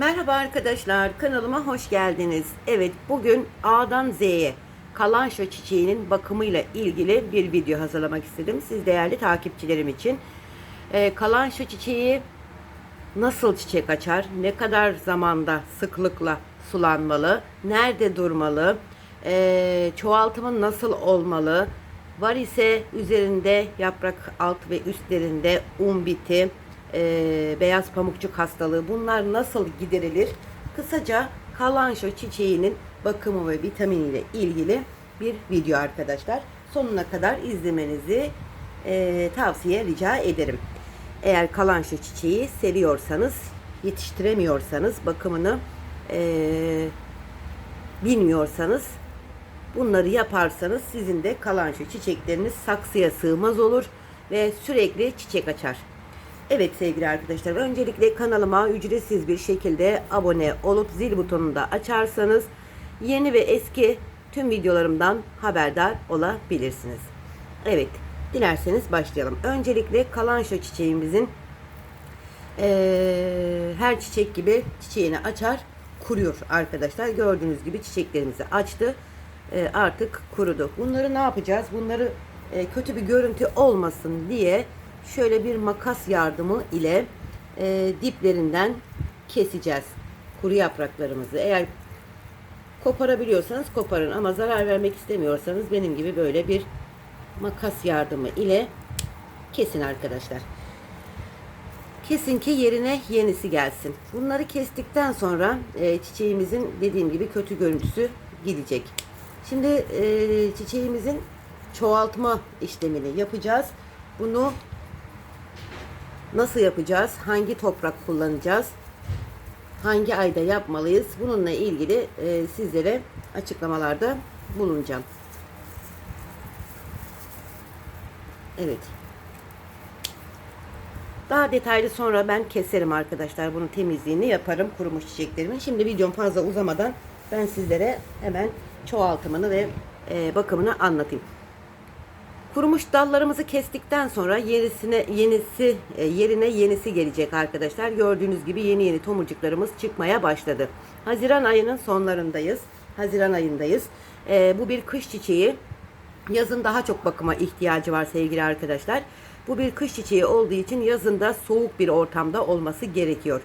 Merhaba arkadaşlar, kanalıma hoş geldiniz. Evet, bugün A'dan Z'ye kalanşo çiçeğinin bakımıyla ilgili bir video hazırlamak istedim. Siz değerli takipçilerim için. Ee, kalanşo çiçeği nasıl çiçek açar, ne kadar zamanda sıklıkla sulanmalı, nerede durmalı, ee, çoğaltımı nasıl olmalı, var ise üzerinde yaprak alt ve üstlerinde un ee, beyaz pamukçuk hastalığı bunlar nasıl giderilir? Kısaca kalanşo çiçeğinin bakımı ve vitaminiyle ilgili bir video arkadaşlar. Sonuna kadar izlemenizi ee, tavsiye rica ederim. Eğer kalanşo çiçeği seviyorsanız, yetiştiremiyorsanız, bakımını ee, bilmiyorsanız bunları yaparsanız sizin de kalanşo çiçekleriniz saksıya sığmaz olur ve sürekli çiçek açar. Evet sevgili arkadaşlar öncelikle kanalıma ücretsiz bir şekilde abone olup zil butonunu da açarsanız yeni ve eski tüm videolarımdan haberdar olabilirsiniz. Evet dilerseniz başlayalım. Öncelikle kalanşo çiçeğimizin eee, her çiçek gibi çiçeğini açar kuruyor arkadaşlar. Gördüğünüz gibi çiçeklerimizi açtı. Eee, artık kurudu. Bunları ne yapacağız? Bunları eee, kötü bir görüntü olmasın diye şöyle bir makas yardımı ile eee, diplerinden keseceğiz kuru yapraklarımızı. Eğer koparabiliyorsanız koparın ama zarar vermek istemiyorsanız benim gibi böyle bir makas yardımı ile kesin arkadaşlar. Kesin ki yerine yenisi gelsin. Bunları kestikten sonra e, çiçeğimizin dediğim gibi kötü görüntüsü gidecek. Şimdi e, çiçeğimizin çoğaltma işlemini yapacağız. Bunu nasıl yapacağız? Hangi toprak kullanacağız? Hangi ayda yapmalıyız? Bununla ilgili e, sizlere açıklamalarda bulunacağım. Evet. Daha detaylı sonra ben keserim arkadaşlar. Bunun temizliğini yaparım kurumuş çiçeklerimin. Şimdi videom fazla uzamadan ben sizlere hemen çoğaltımını ve e, bakımını anlatayım. Kurumuş dallarımızı kestikten sonra yenisine yenisi e, yerine yenisi gelecek arkadaşlar. Gördüğünüz gibi yeni yeni tomurcuklarımız çıkmaya başladı. Haziran ayının sonlarındayız. Haziran ayındayız. E, bu bir kış çiçeği. Yazın daha çok bakıma ihtiyacı var sevgili arkadaşlar. Bu bir kış çiçeği olduğu için yazında soğuk bir ortamda olması gerekiyor.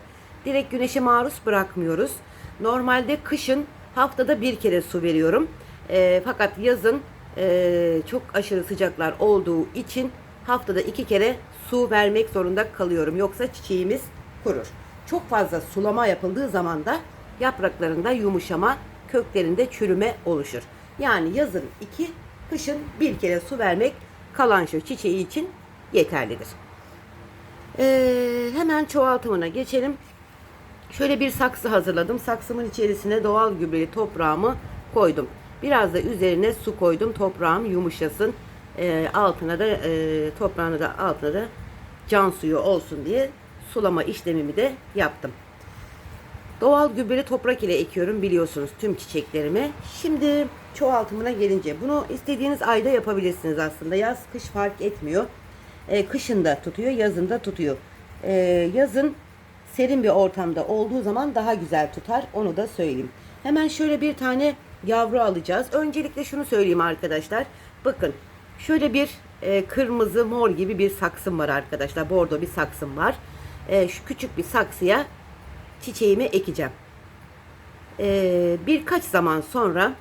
Direkt güneşe maruz bırakmıyoruz. Normalde kışın haftada bir kere su veriyorum. E, fakat yazın e, çok aşırı sıcaklar olduğu için haftada iki kere su vermek zorunda kalıyorum. Yoksa çiçeğimiz kurur. Çok fazla sulama yapıldığı zaman da yapraklarında yumuşama, köklerinde çürüme oluşur. Yani yazın iki, kışın bir kere su vermek kalanşo çiçeği için yeterlidir. Ee, hemen çoğaltımına geçelim. Şöyle bir saksı hazırladım. Saksımın içerisine doğal gübreli toprağımı koydum. Biraz da üzerine su koydum. Toprağım yumuşasın. Ee, altına da e, toprağını da altına da can suyu olsun diye sulama işlemimi de yaptım. Doğal gübreli toprak ile ekiyorum biliyorsunuz tüm çiçeklerimi. Şimdi çoğaltımına gelince bunu istediğiniz ayda yapabilirsiniz aslında. Yaz kış fark etmiyor. Ee, kışın da tutuyor, yazın da tutuyor. Ee, yazın serin bir ortamda olduğu zaman daha güzel tutar. Onu da söyleyeyim. Hemen şöyle bir tane yavru alacağız. Öncelikle şunu söyleyeyim arkadaşlar. Bakın şöyle bir e, kırmızı mor gibi bir saksım var arkadaşlar. Bordo bir saksım var. E, şu küçük bir saksıya çiçeğimi ekeceğim. E, birkaç zaman sonra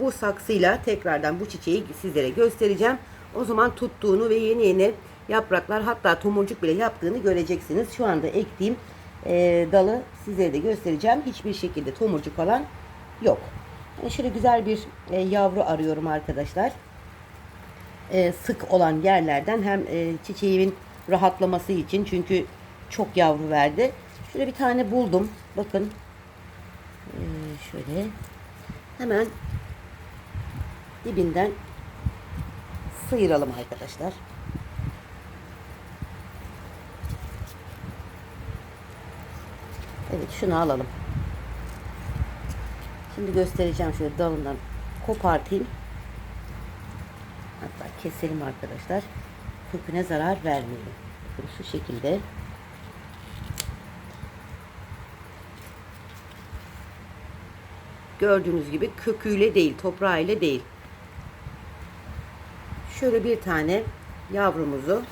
bu saksıyla tekrardan bu çiçeği sizlere göstereceğim. O zaman tuttuğunu ve yeni yeni yapraklar hatta tomurcuk bile yaptığını göreceksiniz. Şu anda ektiğim e, dalı size de göstereceğim. Hiçbir şekilde tomurcuk falan yok. Yani şöyle güzel bir e, yavru arıyorum arkadaşlar. E, sık olan yerlerden hem e, çiçeğimin rahatlaması için çünkü çok yavru verdi. Şöyle bir tane buldum. Bakın. E, şöyle. Hemen dibinden sıyıralım arkadaşlar. Evet şunu alalım. Şimdi göstereceğim şöyle dalından kopartayım. Hatta keselim arkadaşlar. Köküne zarar vermeyelim. Bakın şu şekilde. Gördüğünüz gibi köküyle değil, toprağıyla değil. Şöyle bir tane yavrumuzu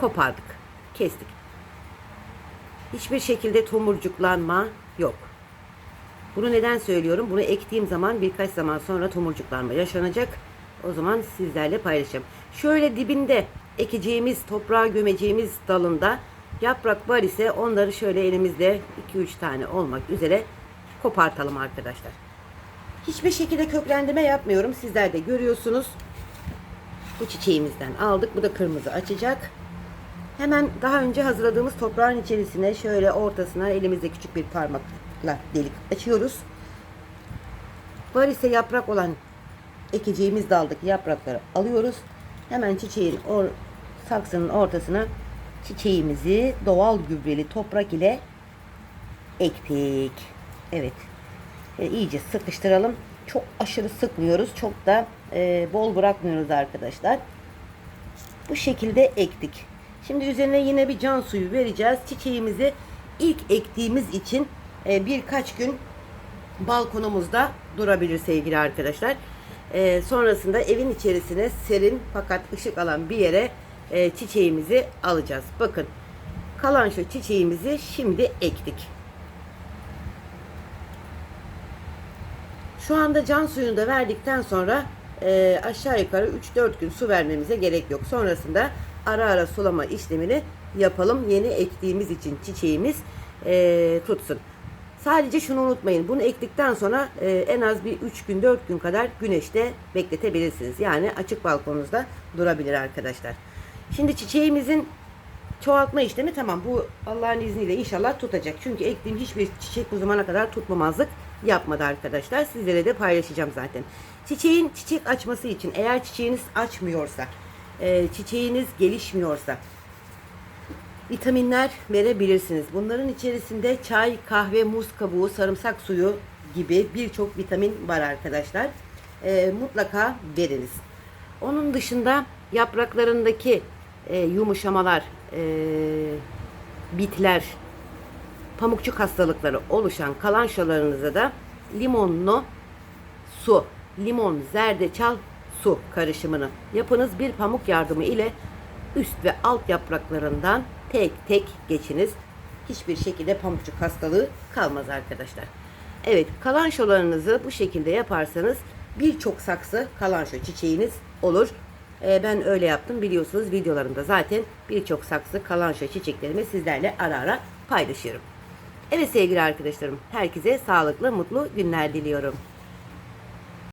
kopardık, kestik. Hiçbir şekilde tomurcuklanma yok. Bunu neden söylüyorum? Bunu ektiğim zaman birkaç zaman sonra tomurcuklanma yaşanacak. O zaman sizlerle paylaşacağım. Şöyle dibinde ekeceğimiz, toprağa gömeceğimiz dalında yaprak var ise onları şöyle elimizde 2-3 tane olmak üzere kopartalım arkadaşlar. Hiçbir şekilde köklendirme yapmıyorum. Sizler de görüyorsunuz. Bu çiçeğimizden aldık. Bu da kırmızı açacak. Hemen daha önce hazırladığımız toprağın içerisine şöyle ortasına elimizde küçük bir parmakla delik açıyoruz. Var ise yaprak olan ekeceğimiz daldaki yaprakları alıyoruz. Hemen çiçeğin or saksının ortasına çiçeğimizi doğal gübreli toprak ile ektik. Evet. E, iyice sıkıştıralım. Çok aşırı sıkmıyoruz. Çok da e, bol bırakmıyoruz arkadaşlar. Bu şekilde ektik. Şimdi üzerine yine bir can suyu vereceğiz. Çiçeğimizi ilk ektiğimiz için e, birkaç gün balkonumuzda durabilir sevgili arkadaşlar. E, sonrasında evin içerisine serin fakat ışık alan bir yere e, çiçeğimizi alacağız. Bakın kalan şu çiçeğimizi şimdi ektik. Şu anda can suyunu da verdikten sonra e, aşağı yukarı 3-4 gün su vermemize gerek yok. Sonrasında ara ara sulama işlemini yapalım. Yeni ektiğimiz için çiçeğimiz e, tutsun. Sadece şunu unutmayın. Bunu ektikten sonra e, en az bir 3 gün 4 gün kadar güneşte bekletebilirsiniz. Yani açık balkonunuzda durabilir arkadaşlar. Şimdi çiçeğimizin çoğaltma işlemi tamam. Bu Allah'ın izniyle inşallah tutacak. Çünkü ektiğim hiçbir çiçek bu zamana kadar tutmamazlık yapmadı arkadaşlar. Sizlere de paylaşacağım zaten. Çiçeğin çiçek açması için eğer çiçeğiniz açmıyorsa, e, çiçeğiniz gelişmiyorsa vitaminler verebilirsiniz. Bunların içerisinde çay, kahve, muz kabuğu, sarımsak suyu gibi birçok vitamin var arkadaşlar. E, mutlaka veriniz. Onun dışında yapraklarındaki e, yumuşamalar, e, bitler, pamukçuk hastalıkları oluşan kalançalarınıza da limonlu su, limon, zerdeçal, su karışımını yapınız. Bir pamuk yardımı ile üst ve alt yapraklarından tek tek geçiniz. Hiçbir şekilde pamukçuk hastalığı kalmaz arkadaşlar. Evet kalançolarınızı bu şekilde yaparsanız birçok saksı kalanço çiçeğiniz olur. Ee, ben öyle yaptım biliyorsunuz videolarımda zaten birçok saksı kalanço çiçeklerimi sizlerle ara ara paylaşıyorum. Evet sevgili arkadaşlarım herkese sağlıklı mutlu günler diliyorum.